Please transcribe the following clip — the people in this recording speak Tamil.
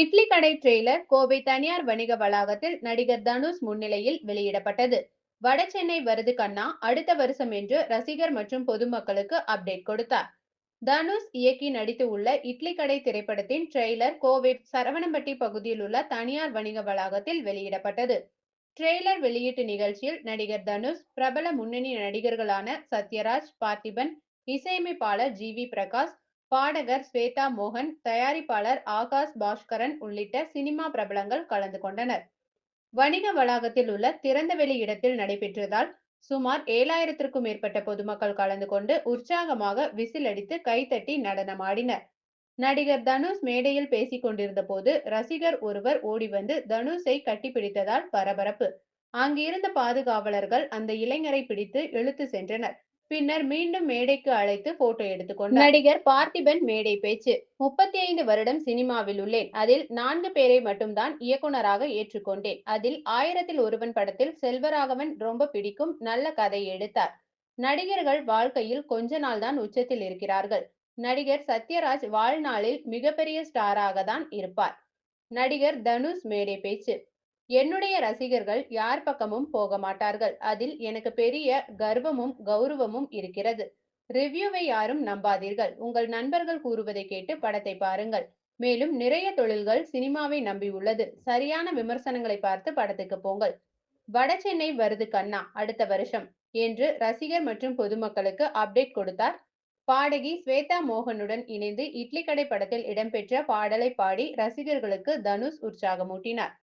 இட்லி கடை ட்ரெய்லர் கோவை தனியார் வணிக வளாகத்தில் நடிகர் தனுஷ் முன்னிலையில் வெளியிடப்பட்டது. வடசென்னை வருது கண்ணா அடுத்த வருஷம் என்று ரசிகர் மற்றும் பொதுமக்களுக்கு அப்டேட் கொடுத்தார். தனுஷ் இயக்கி நடித்து உள்ள இட்லி கடை திரைப்படத்தின் ட்ரெய்லர் கோவை சரவணம்பட்டி பகுதியில் உள்ள தனியார் வணிக வளாகத்தில் வெளியிடப்பட்டது. ட்ரெய்லர் வெளியீட்டு நிகழ்ச்சியில் நடிகர் தனுஷ் பிரபல முன்னணி நடிகர்களான சத்யராஜ் பார்த்திபன் இசையமைப்பாளர் ஜி வி பிரகாஷ் பாடகர் ஸ்வேதா மோகன் தயாரிப்பாளர் ஆகாஷ் பாஸ்கரன் உள்ளிட்ட சினிமா பிரபலங்கள் கலந்து கொண்டனர். வணிக வளாகத்தில் உள்ள திறந்தவெளி இடத்தில் நடைபெற்றதால் சுமார் ஏழாயிரத்திற்கும் மேற்பட்ட பொதுமக்கள் கலந்து கொண்டு உற்சாகமாக விசில் அடித்து கைத்தட்டி நடனமாடினர். நடிகர் தனுஷ் மேடையில் பேசிக் கொண்டிருந்த போது ரசிகர் ஒருவர் ஓடி வந்து தனுஷை கட்டிப்பிடித்ததால் பரபரப்பு. அங்கிருந்த பாதுகாவலர்கள் அந்த இளைஞரை பிடித்து இழுத்து சென்றனர். பின்னர் மீண்டும் மேடைக்கு அழைத்து போட்டோ எடுத்துக்கொண்டார் நடிகர் பார்த்திபன் மேடை பேச்சு. முப்பத்தி ஐந்து வருடம் சினிமாவில் உள்ளேன். அதில் நான்கு பேரை மட்டும்தான் இயக்குனராக ஏற்றுக்கொண்டேன். அதில் ஆயிரத்தில் ஒருவன் படத்தில் செல்வராகவன் ரொம்ப பிடிக்கும் நல்ல கதை எடுத்தார். நடிகர்கள் வாழ்க்கையில் கொஞ்ச நாள் தான் உச்சத்தில் இருக்கிறார்கள். நடிகர் சத்யராஜ் வாழ்நாளில் மிகப்பெரிய ஸ்டாராக தான் இருப்பார். நடிகர் தனுஷ் மேடை பேச்சு. என்னுடைய ரசிகர்கள் யார் பக்கமும் போக மாட்டார்கள். அதில் எனக்கு பெரிய கர்வமும் கௌரவமும் இருக்கிறது. ரிவ்யூவை யாரும் நம்பாதீர்கள். உங்கள் நண்பர்கள் கூறுவதை கேட்டு படத்தை பாருங்கள். மேலும் நிறைய தொழில்கள் சினிமாவை நம்பியுள்ளது சரியான விமர்சனங்களை பார்த்து படத்துக்கு போங்கள். வட சென்னை வருது கண்ணா அடுத்த வருஷம். என்று ரசிகர் மற்றும் பொதுமக்களுக்கு அப்டேட் கொடுத்தார். பாடகி ஸ்வேதா மோகனுடன் இணைந்து இட்லி கடை படத்தில் இடம்பெற்ற பாடலை பாடி ரசிகர்களுக்கு தனுஷ் உற்சாகமூட்டினார்.